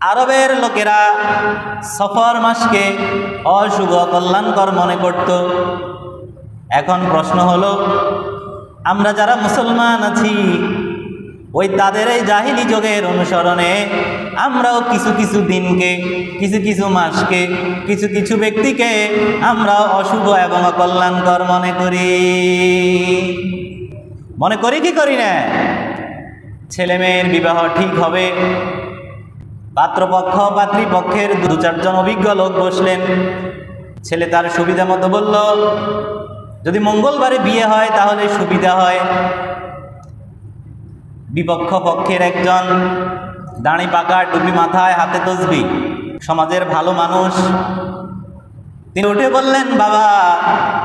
আরবের লোকেরা সফর মাসকে অশুভ কল্যাণকর মনে করত। এখন প্রশ্ন হলো, আমরা যারা মুসলমান আছি, ওই তাদের এই জাহিলি যোগের অনুসরণে আমরাও কিছু কিছু দিনকে, কিছু কিছু মাসকে, কিছু কিছু ব্যক্তিকে আমরাও অশুভ এবং অকল্যাণকর মনে করি। মনে করি কি করি না? ছেলে মেয়ের বিবাহ ঠিক হবে পাত্রপক্ষ পাত্রীপক্ষের দু চারজন অভিজ্ঞ লোক বসলেন। ছেলে তার সুবিধা মতো বলল, যদি মঙ্গলবারে বিয়ে হয় তাহলে সুবিধা হয়। বিপক্ষ পক্ষের একজন, দাঁড়ি পাকা, টুপি মাথায়, হাতে তসবি। সমাজের ভালো মানুষ। তিনি উঠে বললেন, বাবা,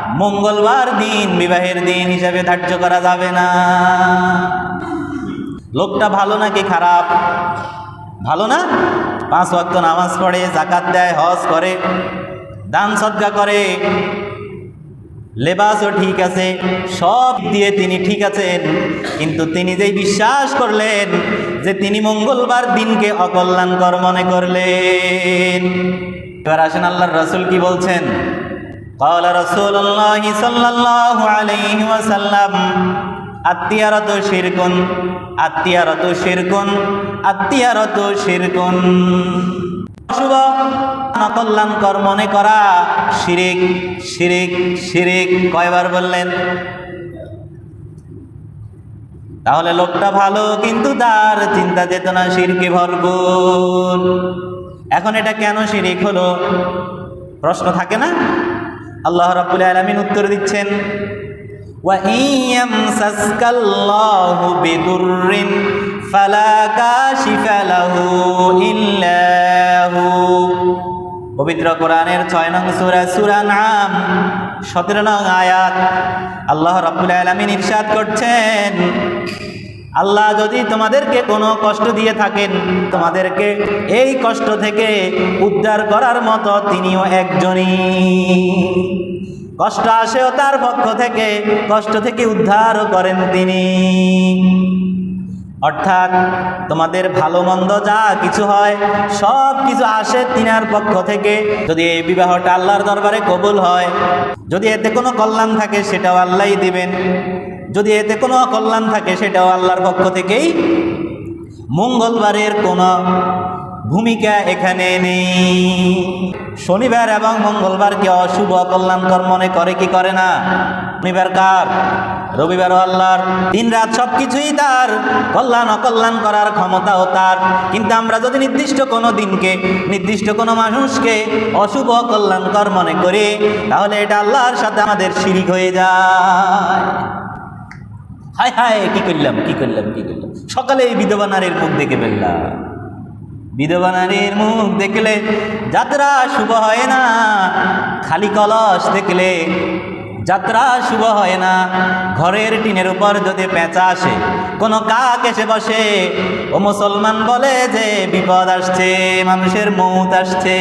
মঙ্গলবার দিন, বিবাহের দিন হিসাবে ধার্য করা যাবে না। লোকটা ভালো নাকি খারাপ? ভালো না পাঁচ ওয়াক্ত নামাজ পড়ে জাকাত দেয় হজ করে দান সদ্গা করে লেবাসও ঠিক আছে সব দিয়ে তিনি ঠিক আছেন কিন্তু তিনি যেই বিশ্বাস করলেন যে তিনি মঙ্গলবার দিনকে অকল্যাণকর মনে করলেন এবার আসেন আল্লাহর রসুল কি বলছেন قال رسول الله صلى الله عليه وسلم আত্মীয়ারত শিরকুন আত্মীয়ারত শিরকুন আত্মীয়ারত শিরকুন। শুভ নকল্যাণকর মনে করা। শিরিক শিরিক শিরিক, কয়বার বললেন? তাহলে লোকটা ভালো, কিন্তু তার চিন্তা চেতনা শিরকে ভরপুর। এখন এটা কেন শিরিক হলো? প্রশ্ন থাকে না? আল্লাহ রাব্বুল আলামিন উত্তর দিচ্ছেন وَإِن يَمْسَسْكَ اللَّهُ بِضُرٍّ فَلَا كَاشِفَ لَهُ إِلَّا هُوَ পবিত্র কোরআনের ছয় নং সূরা সূরা নাম সতেরো নং আয়াত আল্লাহ রাব্বুল আলামিন ইরশাদ করছেন আল্লাহ যদি তোমাদেরকে কোনো কষ্ট দিয়ে থাকেন তোমাদেরকে এই কষ্ট থেকে উদ্ধার করার মতো তিনিও একজনই কষ্ট আসেও তার পক্ষ থেকে, কষ্ট থেকে উদ্ধারও করেন তিনি। অর্থাৎ তোমাদের ভালো মন্দ যা কিছু হয়, সব কিছু আসে তিনার পক্ষ থেকে। যদি এই বিবাহটা আল্লাহর দরবারে কবুল হয়, যদি এতে কোনো কল্যাণ থাকে, সেটাও আল্লাহই দিবেন। যদি এতে কোনো অকল্যাণ থাকে, সেটাও আল্লাহর পক্ষ থেকেই মঙ্গলবারের কোনো ভূমিকা এখানে নেই। শনিবার এবং মঙ্গলবার মঙ্গলবারকে অশুভ অকল্যাণকর মনে করে কি করে না? শনিবার কার? রবিবার আল্লাহর। দিন রাত সব কিছুই তার। কল্যাণ অকল্যাণ করার ক্ষমতাও তার। কিন্তু আমরা যদি নির্দিষ্ট কোনো দিনকে, নির্দিষ্ট কোনো মানুষকে অশুভ অকল্যাণকর মনে করি, তাহলে এটা আল্লাহর সাথে আমাদের শিরিক হয়ে যায়। হায় হায়, কি করলাম কি করলাম কি করলাম? সকালে এই বিধবা নারীর মুখ দেখে ফেললাম। বিধবা নারীর মুখ দেখলে যাত্রা শুভ হয় না, খালি কলস দেখলে যাত্রা শুভ হয় না। ঘরের টিনের উপর যদি পেঁচা আসে, কোনো কাক এসে বসে, ও মুসলমান বলে যে বিপদ আসছে, মানুষের মৌত আসছে।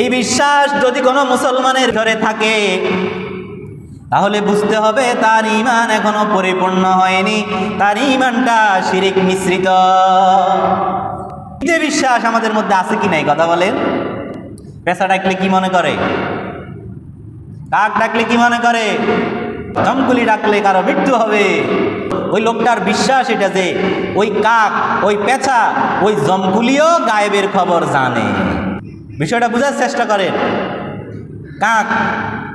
এই বিশ্বাস যদি কোনো মুসলমানের ঘরে থাকে তাহলে বুঝতে হবে তার ইমান এখনও পরিপূর্ণ হয়নি। তার ইমানটা শিরিক মিশ্রিত। যে বিশ্বাস আমাদের মধ্যে আছে কি নাই? কথা বলেন। পেশা ডাকলে কি মনে করে? কাক ডাকলে কি মনে করে? জমকুলি ডাকলে কারও মৃত্যু হবে। ওই লোকটার বিশ্বাস এটা যে ওই কাক, ওই পেঁচা, ওই জমকুলিও গায়েবের খবর জানে। বিষয়টা বোঝার চেষ্টা করেন। কাক,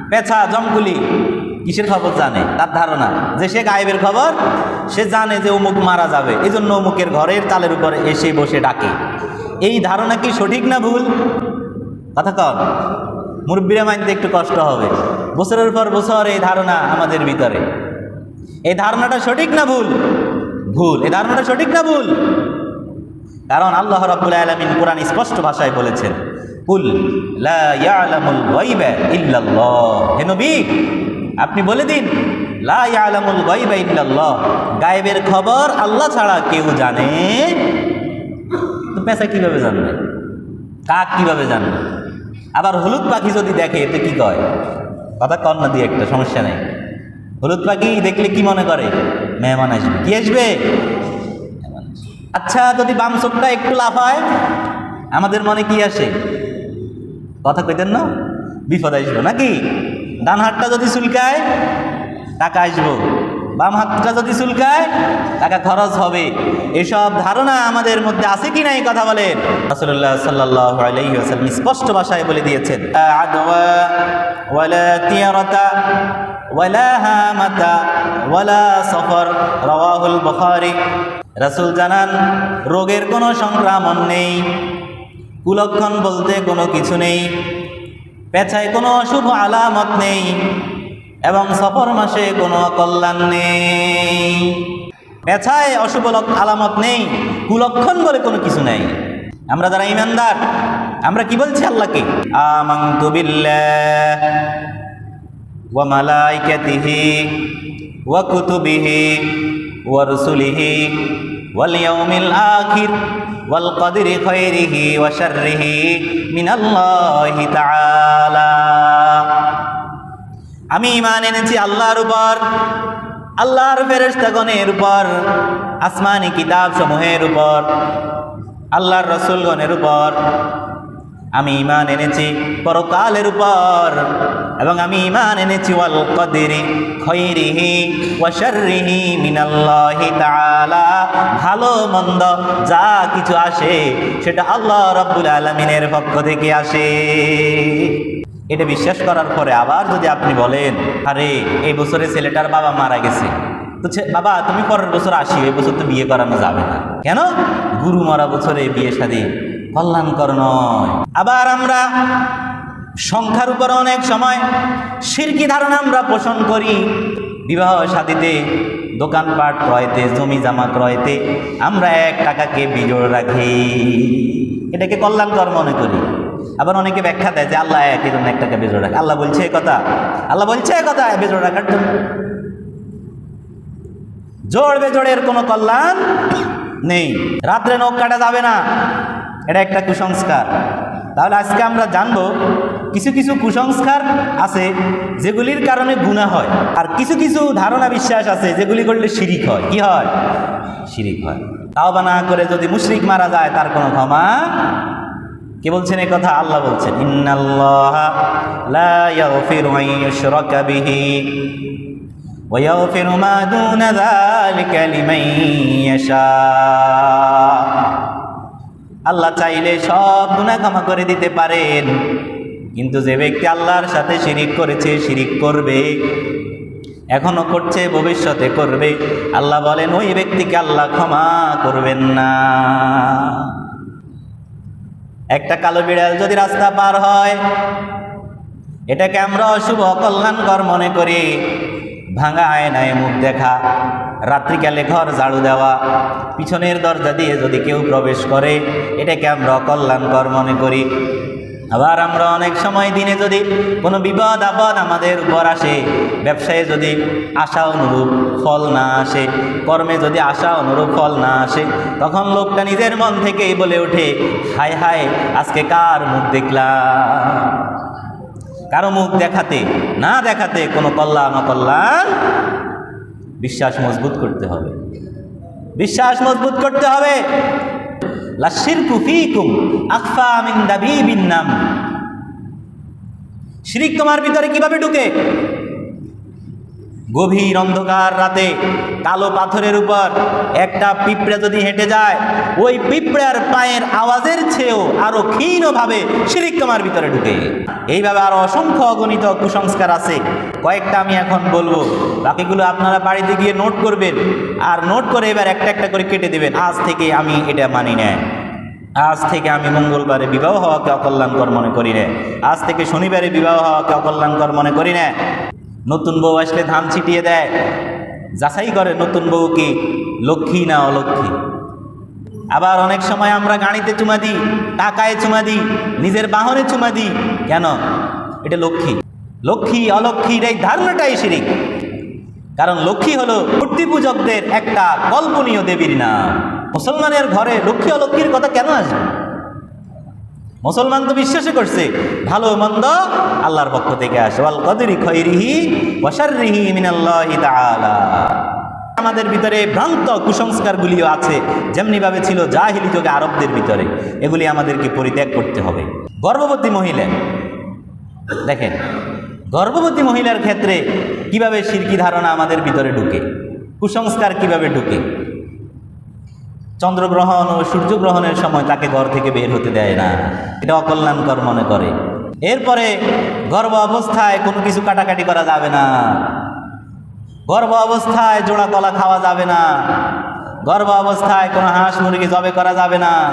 পেঁচা জমকুলি কিসের খবর জানে? তার ধারণা। যে সে গায়েবের খবর, সে জানে যে অমুক মারা যাবে। এই জন্য অমুকের ঘরের তালের উপরে এসে বসে ডাকে। এই ধারণা কি সঠিক না ভুল? কথা কর মুরব্বীরা মানতে একটু কষ্ট হবে। বছরের পর বছর এই ধারণা আমাদের ভিতরে। এই ধারণাটা সঠিক না ভুল? ভুল। এই ধারণাটা সঠিক না ভুল? কারণ আল্লাহ রাব্বুল আলামিন কোরআন স্পষ্ট ভাষায় বলেছেন, কুল লা ইয়ালামুল গায়বা ইল্লাল্লাহ। হে নবী আপনি বলে দিন গায়েবের খবর আল্লাহ ছাড়া কেউ জানে? তো পেশা কীভাবে জানবে? কাক কীভাবে জানবে? আবার হলুদ পাখি যদি দেখে তো কি কয়? কথা কর না দিয়ে একটা, সমস্যা নেই। হলুদ পাখি দেখলে কি মনে করে? মেহমান আসবে। কি আসবে? আচ্ছা যদি বাম চোখটা একটু লাফায় আমাদের মনে কি আসে? কথা কইতেন না? বিপদ আসব নাকি? ডান হাতটা যদি চুলকায়, টাকা আসব। বাম হাতটা যদি চুলকায়, টাকা খরচ হবে। এসব ধারণা আমাদের মধ্যে আছে কি নাই, কথা বলেন। রাসূলুল্লাহ সাল্লাল্লাহু আলাইহি ওয়াসাল্লাম স্পষ্ট ভাষায় বলে দিয়েছেন আদওয়া ওয়ালা তিয়ারাতা ওয়ালা হামাতা ওয়ালা সফর রাওয়াহুল বুখারী। রাসূল জানান, রোগের কোনো সংক্রমণ নেই, কুলক্ষণ বলতে কোনো কিছু নেই পেছায় কোনো অশুভ আলামত নেই এবং সফর মাসে কোনো কল্যাণ নেই। পেছায় অশুভ আলামত নেই, কুলক্ষণ বলে কোনো কিছু নেই। আমরা যারা ইমানদার, আমরা কি বলছি আল্লাহকে? আমান্তু বিল্লাহ ওয়া মালাইকাতিহি ওয়া কুতুবিহি ওয়াল الآخر والقدر خيره وشره من الله تعالى আমি ইমান এনেছি আল্লাহর উপর, আল্লাহর ফেরেশতাগণের উপর, আসমানি কিতাব সমূহের উপর, আল্লাহর রসুলগণের উপর। আমি ইমান এনেছি পরকালের উপর, এবং আমি ইমান এনেছি ওয়াল কদিরি খৈরিহি ওয়া শাররিহি মিনাল্লাহি তাআলা। ভালো, মন্দ যা কিছু আসে সেটা আল্লাহ রাব্বুল আলামিনের পক্ষ থেকে আসে। এটা বিশ্বাস করার পরে আবার যদি আপনি বলেন, আরে, এই বছরে ছেলেটার বাবা মারা গেছে। তো বাবা, তুমি পরের বছর আসি এই বছর তো বিয়ে করানো যাবে না। কেন? গুরু মরা বছরে বিয়ে শাদী কল্যাণকর নয়। আবার আমরা সংখ্যার উপর অনেক সময় সিরকি ধারণা আমরা পোষণ করি। বিবাহ শাদীতে দোকানপাট ক্রয়তে জমি জামা ক্রয়তে আমরা এক টাকাকে বিজোড় রাখি। এটাকে কল্যাণকর মনে করি। আবার অনেকে ব্যাখ্যা দেয় যে আল্লাহ এক জন্য এক টাকা বেজোড় রাখে। আল্লাহ বলছে এই কথা। আল্লাহ বলছে কথা বেজোড় রাখার জন্য। জোড় বেজোড়ের কোনো কল্যাণ নেই। রাত্রে নখ কাটা যাবে না। এটা একটা কুসংস্কার। তাহলে আজকে আমরা জানব, কিছু কিছু কুসংস্কার আছে যেগুলির কারণে গুণা হয়, আর কিছু কিছু ধারণা বিশ্বাস আছে যেগুলি করলে শিরিক হয়। কি হয়? শিরিক হয়। তাও বা না করে যদি মুশরিক মারা যায়, তার কোনো ক্ষমা কে বলছেন এই কথা? আল্লাহ বলছেন, ইন্নাল্লাহ আল্লাহ চাইলে সব গুনাহ ক্ষমা করে দিতে পারেন। কিন্তু যে ব্যক্তি আল্লাহর সাথে শিরিক করেছে, শিরিক করবে, এখনও করছে, ভবিষ্যতে করবে, আল্লাহ বলেন, ওই ব্যক্তিকে আল্লাহ ক্ষমা করবেন না। একটা কালো বিড়াল যদি রাস্তা পার হয়, এটাকে আমরা অশুভ অকল্যাণকর মনে করি। ভাঙা আয়নায় মুখ দেখা। রাত্রিকালে ঘর ঝাড়ু দেওয়া, পিছনের দরজা দিয়ে যদি কেউ প্রবেশ করে, এটাকে আমরা অকল্যাণকর মনে করি। আবার আমরা অনেক সময় দিনে যদি কোনো বিপদ আপদ আমাদের উপর আসে, ব্যবসায়ে যদি আশা অনুরূপ ফল না আসে, কর্মে যদি আশা অনুরূপ ফল না আসে, তখন লোকটা নিজের মন থেকেই বলে ওঠে, হায় হায়, আজকে কার মুখ দেখলাম? কারও মুখ দেখাতে, না দেখাতে কোনো কল্যাণ অকল্যাণ বিশ্বাস মজবুত করতে হবে। বিশ্বাস মজবুত করতে হবে। লাশির দাবিবিন নাম। শিরিক তোমার ভিতরে কীভাবে ঢুকে? গভীর অন্ধকার রাতে কালো পাথরের উপর একটা পিঁপড়ে যদি হেঁটে যায়, ওই পিঁপড়ার পায়ের আওয়াজের চেয়েও আরও ক্ষীণভাবে শিরিক তোমার ভিতরে ঢুকে। এইভাবে আরও অসংখ্য অগণিত কুসংস্কার আছে। কয়েকটা আমি এখন বলব। বাকিগুলো আপনারা বাড়িতে গিয়ে নোট করবেন। আর নোট করে এবার একটা একটা করে কেটে দেবেন। আজ থেকে আমি এটা মানি না। আজ থেকে আমি মঙ্গলবারে বিবাহ হওয়াকে অকল্যাণকর মনে করি না। আজ থেকে শনিবারে বিবাহ হওয়াকে অকল্যাণকর মনে করি না। নতুন বউ আসলে ধান ছিটিয়ে দেয়। যাচাই করে নতুন বউ কি লক্ষ্মী না অলক্ষ্মী। আবার অনেক সময় আমরা গাড়িতে চুমা দিই, টাকায় চুমা দিই, নিজের বাহনে চুমা দিই। কেন? এটা লক্ষ্মী। লক্ষ্মী অলক্ষ্মীর এই ধারণাটাই শিরিক। কারণ লক্ষ্মী হলো মূর্তি পূজকদের একটা কল্পনীয় দেবীর নাম। মুসলমানের ঘরে লক্ষ্মী অলক্ষ্মীর কথা কেন আসবে? মুসলমান তো বিশ্বাসই করছে, ভালো মন্দ আল্লাহর পক্ষ থেকে আসে। ওয়াল কদরি খৈরিহি ওয়াশাররিহি মিনাল্লাহি তাআলা। আমাদের ভিতরে ভ্রান্ত কুসংস্কারগুলিও আছে, যেমনিভাবে ছিল জাহিলি যুগে আরবদের ভিতরে। এগুলি আমাদেরকে পরিত্যাগ করতে হবে। গর্ভবতী মহিলা, দেখেন, গর্ভবতী মহিলার ক্ষেত্রে কীভাবে শিরকি ধারণা আমাদের ভিতরে ঢুকে? কুসংস্কার কীভাবে ঢুকে? চন্দ্রগ্রহণ ও সূর্যগ্রহণের সময় তাকে ঘর থেকে বের হতে দেয় না। এটা অকল্যাণকর মনে করে। এরপরে গর্ভ অবস্থায় কোনো কিছু কাটাকাটি করা যাবে না। গর্ভ অবস্থায় জোড়া কলা খাওয়া যাবে না। গর্ভ অবস্থায় কোনো হাঁস মুরগি জবে করা যাবে না।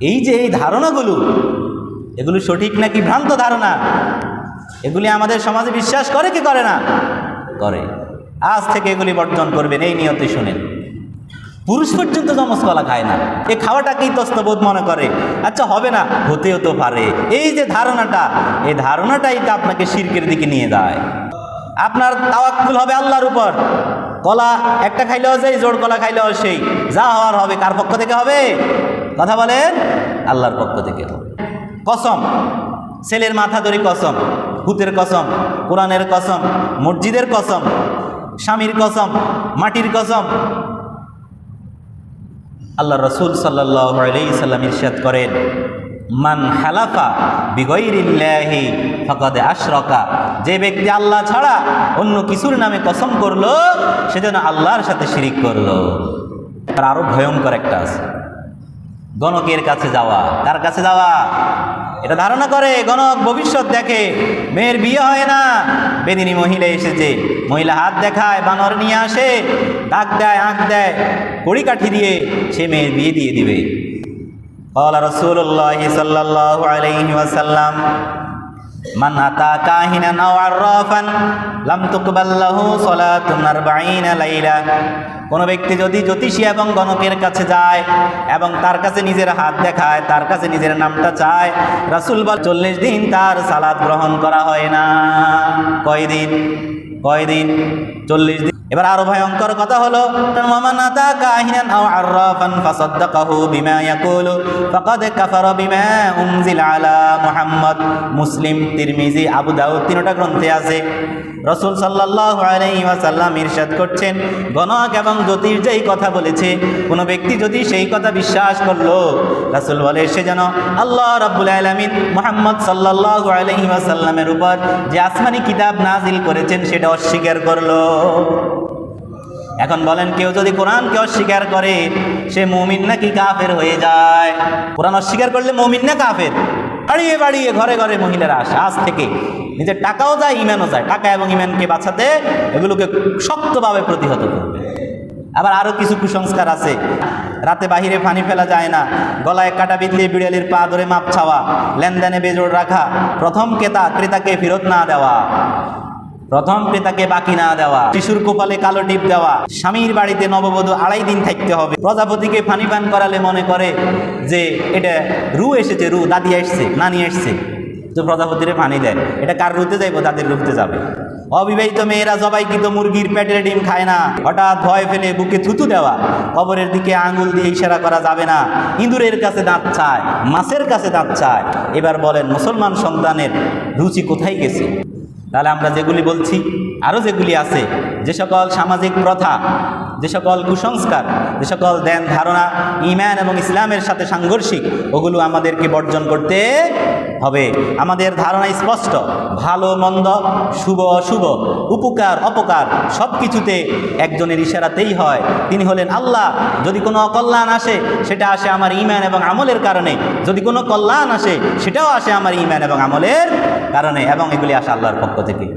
এই যে এই ধারণাগুলো, এগুলো সঠিক নাকি ভ্রান্ত ধারণা? এগুলি আমাদের সমাজে বিশ্বাস করে কি করে না? করে। আজ থেকে এগুলি বর্জন করবেন, এই নিয়তে শুনেন পুরুষ পর্যন্ত যমজ কলা খায় না। এ খাওয়াটাকেই তস্তবোধ মনে করে। আচ্ছা হবে না, হতেও তো পারে। এই যে ধারণাটা এই ধারণাটাই তো আপনাকে শিরকের দিকে নিয়ে যায়। আপনার তাওয়াক্কুল হবে আল্লাহর উপর। কলা একটা খাইলেও যাই, জোর কলা খাইলেও সেই। যা হওয়ার হবে, কার পক্ষ থেকে হবে? কথা বলেন, আল্লাহর পক্ষ থেকে হবে। কসম, ছেলের মাথা ধরি কসম হুতের কসম, কোরআনের কসম, মসজিদের কসম, স্বামীর কসম, মাটির কসম আল্লাহ রসুল সাল্লাহ সাল্লাম ইরশাদ করেন, মান হালাফা বিগৈরিল্লাহি ফকদে আশরকা যে ব্যক্তি আল্লাহ ছাড়া অন্য কিছুর নামে কসম করল, সে যেন আল্লাহর সাথে শিরিক করল। তার আরও ভয়ঙ্কর একটা আছে। গণকের কাছে যাওয়া, কার কাছে যাওয়া? এটা ধারণা করে গণক ভবিষ্যৎ দেখে মেয়ের বিয়ে হয় না বেদিনী মহিলা এসেছে মহিলা হাত দেখায় বানর নিয়ে আসে দাগ দেয় আঁক দেয় কড়িকাঠি দিয়ে সে মেয়ের বিয়ে দিয়ে দিবে قال رسول الله صلى الله عليه وسلم মান কাহিনা নাও আরফান লাম তুকবাল্লাহু কোনো ব্যক্তি যদি জ্যোতিষী এবং গণকের কাছে যায় এবং তার কাছে নিজের হাত দেখায়, তার কাছে নিজের নামটা চায়, রাসুল বল, চল্লিশ দিন তার সালাদ গ্রহণ করা হয় না। কয়দিন? কয়দিন? চল্লিশ দিন। এবার আরও ভয়ঙ্কর কথা হলো মামানাতা কাহিনান আও আররাফান ফাসাদ্দাকাহু বিমা ইয়াকুলু, ফাকাদ কাফারা বিমা উনজিলা আলা মুহাম্মদ। মুসলিম, তিরমিজি, আবু দাউদ তিনটা গ্রন্থে আছে। রসুল সাল্লাল্লাহু আলাইহি ওয়াসাল্লাম ইরশাদ করছেন, গণক এবং জ্যোতিষ যেই কথা বলেছে, কোনো ব্যক্তি যদি সেই কথা বিশ্বাস করল, রাসূল বলে, সে যেন আল্লাহ রাব্বুল আলামিন মুহাম্মদ সাল্লাল্লাহু আলাইহি ওয়াসাল্লামের উপর যে আসমানি কিতাব নাজিল করেছেন, সেটা অস্বীকার করল। এখন বলেন, কেউ যদি কোরআনকে অস্বীকার করে, সে মুমিন নাকি কাফের হয়ে যায়? কোরআন অস্বীকার করলে মুমিন না কাফের? বাড়িয়ে বাড়িয়ে ঘরে ঘরে মহিলারা আসে, আজ থেকে। নিজের টাকাও যায়, ইমানও যায়। টাকা এবং ইমানকে বাঁচাতে এগুলোকে শক্তভাবে প্রতিহত করবে। আবার আরও কিছু কুসংস্কার আছে। রাতে বাহিরে পানি ফেলা যায় না। গলায় কাটা বিদলে বিড়ালির পা ধরে মাপ ছাওয়া। লেনদেনে বেজোড় রাখা। প্রথম ক্রেতা ক্রেতাকে ফেরত না দেওয়া। প্রথম ক্রেতাকে বাকি না দেওয়া, শিশুর কপালে কালো টিপ দেওয়া, স্বামীর বাড়িতে নববধূ আড়াই দিন থাকতে হবে। প্রজাপতিকে পানি পান করালে মনে করে যে এটা রু এসেছে, রু, দাদি এসছে, নানি এসছে। তো প্রজাপতিরে পানি দেয়। এটা কার রুতে যাইবো? দাদির রুতে যাবে। অবিবাহিত মেয়েরা জবাইকৃত মুরগির পেটের ডিম খায় না। হঠাৎ ভয় ফেলে বুকে থুতু দেওয়া। কবরের দিকে আঙুল দিয়ে ইশারা করা যাবে না। ইঁদুরের কাছে দাঁত চায়, মাছের কাছে দাঁত চায়। এবার বলেন, মুসলমান সন্তানের রুচি কোথায় গেছে? তাহলে আমরা যেগুলি বলছি আরও যেগুলি আছে যে সকল সামাজিক প্রথা যে সকল কুসংস্কার, যে সকল ধ্যান ধারণা ইমান এবং ইসলামের সাথে সাংঘর্ষিক, ওগুলো আমাদেরকে বর্জন করতে হবে। আমাদের ধারণা স্পষ্ট, ভালো, মন্দ, শুভ, অশুভ, উপকার, অপকার সব কিছুতে একজনের ইশারাতেই হয়। তিনি হলেন আল্লাহ। যদি কোনো অকল্যাণ আসে, সেটা আসে আমার ইমান এবং আমলের কারণে। যদি কোনো কল্যাণ আসে, সেটাও আসে আমার ইমান এবং আমলের কারণে। এবং এগুলি আসে আল্লাহর পক্ষ থেকে।